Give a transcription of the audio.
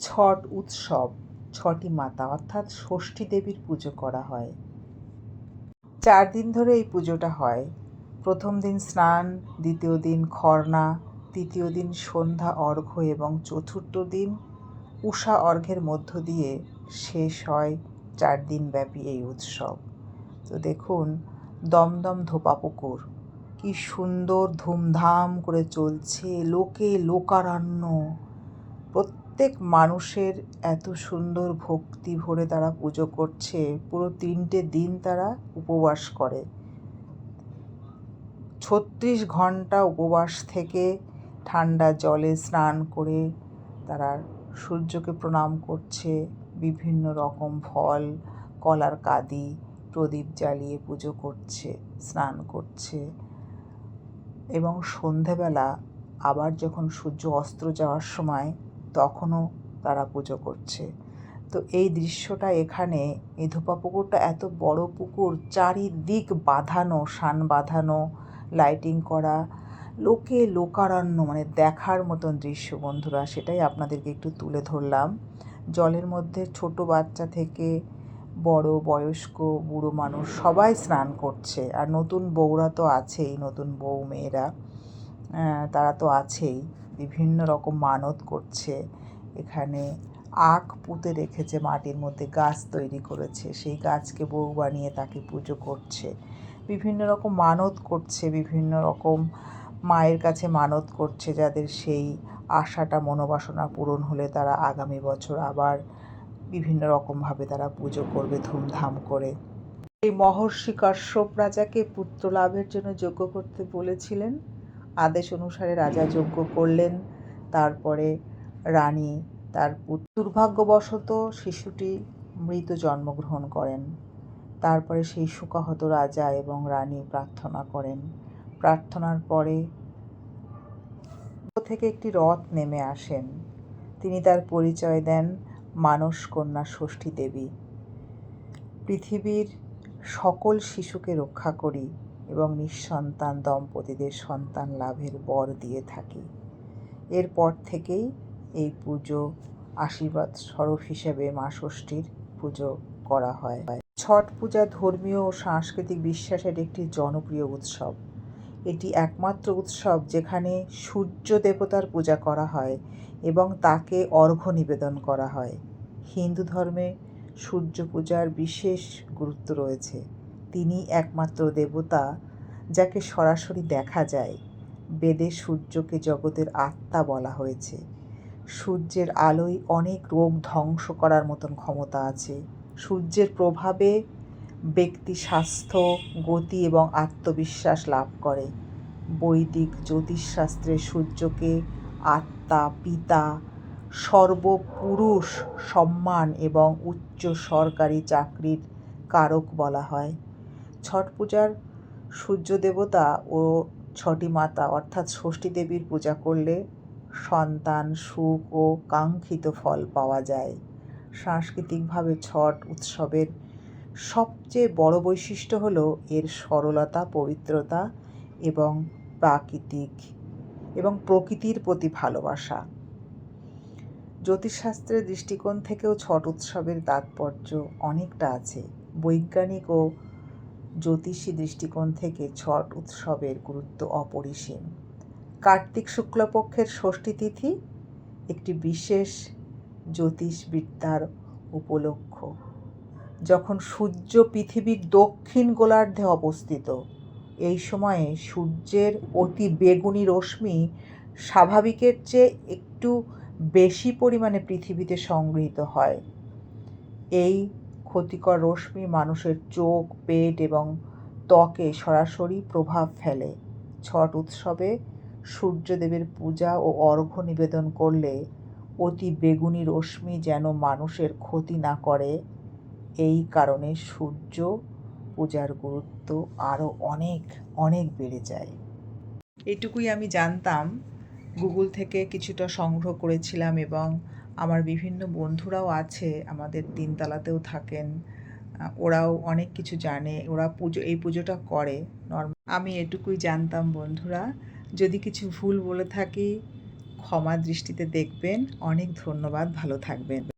ছট উৎসব, ছটি মাতা, অর্থাৎ ষষ্ঠী দেবীর পুজো করা হয়। চার দিন ধরে এই পুজোটা হয়। প্রথম দিন স্নান, দ্বিতীয় দিন খরনা, তৃতীয় দিন সন্ধ্যা অর্ঘ্য এবং চতুর্থ দিন উষা অর্ঘ্যের মধ্য দিয়ে শেষ হয় চার দিন ব্যাপী এই উৎসব। তো দেখুন, দমদম ধোপা পুকুর, কি সুন্দর ধুমধাম করে চলছে, লোকে লোকারণ্য। প্রত্যেক মানুষের এত সুন্দর ভক্তি ভরে তারা পুজো করছে, পুরো তিনটে দিন তারা উপবাস করে। ছত্রিশ ঘণ্টা উপবাস থেকে ঠান্ডা জলে স্নান করে তারা সূর্যকে প্রণাম করছে, বিভিন্ন রকম ফল, কলার কাদি, প্রদীপ জ্বালিয়ে পুজো করছে, স্নান করছে এবং সন্ধেবেলা আবার যখন সূর্য অস্ত যাওয়ার সময় তখনও তারা পুজো করছে। তো এই দৃশ্যটা এখানে এই ধোপা পুকুরটা এত বড় পুকুর, চারিদিক বাঁধানো সান বাঁধানো লাইটিং করা, লোকে লোকারণ্য মানে দেখার মতন দৃশ্য বন্ধুরা, সেটাই আপনাদেরকে একটু তুলে ধরলাম। জলের মধ্যে ছোট বাচ্চা থেকে বড়, বয়স্ক, বুড়ো মানুষ সবাই স্নান করছে। আর নতুন বউরা তো আছেই, নতুন বউ মেয়েরা তারা তো আছেই। বিভিন্ন রকম মানত করছে। এখানে আখ পুঁতে রেখেছে মাটির মধ্যে গাছ তৈরি করেছে। সেই গাছকে বউ বানিয়ে তাকে পুজো করছে। বিভিন্ন রকম মানত করছে, বিভিন্ন রকম মায়ের কাছে মানত করছে যাদের সেই আশাটা, মনোবাসনা পূরণ হলে তারা আগামী বছর আবার বিভিন্ন রকমভাবে তারা পুজো করবে, ধুমধাম করে। এই মহর্ষি কাশ্যপ রাজাকে পুত্র লাভের জন্য যজ্ঞ করতে বলেছিলেন। আদেশ অনুসারে রাজা যজ্ঞ করলেন। তারপরে রানী তার দুর্ভাগ্যবশত শিশুটি মৃত জন্মগ্রহণ করেন। তারপরে সেই শোকাহত রাজা এবং রানী প্রার্থনা করেন। প্রার্থনার পরে থেকে একটি রথ নেমে আসেন। তিনি তার পরিচয় দেন মানস কন্যা ষষ্ঠী দেবী। পৃথিবীর সকল শিশুকে রক্ষা করি। এবং নিঃসন্তান দম্পতিদের সন্তান লাভের বর দিয়ে থাকি। এরপর থেকেই এই পুজো আশীর্বাদ স্বরূপ হিসেবে মা ষষ্ঠীর পুজো করা হয়। ছট পূজা ধর্মীয় ও সাংস্কৃতিক বিশ্বাসের একটি জনপ্রিয় উৎসব। এটি একমাত্র উৎসব যেখানে সূর্য দেবতার পূজা করা হয় এবং তাকে অর্ঘ্য নিবেদন করা হয়। হিন্দু ধর্মে সূর্য পূজার বিশেষ গুরুত্ব রয়েছে। তিনি একমাত্র দেবতা যাকে সরাসরি দেখা যায়। বেদে সূর্যকে জগতের আত্মা বলা হয়েছে। সূর্যের আলোয় অনেক রোগ ধ্বংস করার মতন ক্ষমতা আছে। সূর্যের প্রভাবে ব্যক্তি স্বাস্থ্য, গতি এবং আত্মবিশ্বাস লাভ করে। বৈদিক জ্যোতিষশাস্ত্রে সূর্যকে আত্মা, পিতা, সর্বপুরুষ, সম্মান এবং উচ্চ সরকারি চাকরির কারক বলা হয়। ছট পূজার সূর্য দেবতা ও ছটি মাতা, অর্থাৎ ষষ্ঠী দেবীর পূজা করলে সন্তান সুখ ও কাঙ্ক্ষিত ফল পাওয়া যায়। সাংস্কৃতিকভাবে ছট উৎসবের সবচেয়ে বড় বৈশিষ্ট্য হল এর সরলতা, পবিত্রতা এবং প্রাকৃতিক এবং প্রকৃতির প্রতি ভালোবাসা। জ্যোতিষশাস্ত্রের দৃষ্টিকোণ থেকেও ছট উৎসবের তাৎপর্য অনেকটা আছে। বৈজ্ঞানিক ও জ্যোতিষী দৃষ্টিকোণ থেকে ছট উৎসবের গুরুত্ব অপরিসীম। কার্তিক শুক্লপক্ষের ষষ্ঠী তিথি একটি বিশেষ জ্যোতিষবিদ্যার উপলক্ষ। যখন সূর্য পৃথিবীর দক্ষিণ গোলার্ধে অবস্থিত, এই সময়ে সূর্যের অতি বেগুনি রশ্মি স্বাভাবিকের চেয়ে একটু বেশি পরিমাণে পৃথিবীতে সংগৃহীত হয়। এই ক্ষতিকর রশ্মি মানুষের চোখ, পেট এবং ত্বকে সরাসরি প্রভাব ফেলে। ছট উৎসবে সূর্যদেবের পূজা ও অর্ঘ্য নিবেদন করলে অতি বেগুনি রশ্মি যেন মানুষের ক্ষতি না করে। এই কারণে সূর্য পূজার গুরুত্ব আরও অনেক অনেক বেড়ে যায়। এটুকুই আমি জানতাম। গুগল থেকে কিছুটা সংগ্রহ করেছিলাম এবং আমার বিভিন্ন বন্ধুরাও আছে, আমাদের তিনতলাতেও থাকেন। ওরাও অনেক কিছু জানে, ওরা পুজো, এই পুজোটা করে। নর্মাল আমি এটুকুই জানতাম বন্ধুরা। যদি কিছু ভুল বলে থাকি, ক্ষমা দৃষ্টিতে দেখবেন। অনেক ধন্যবাদ, ভালো থাকবেন।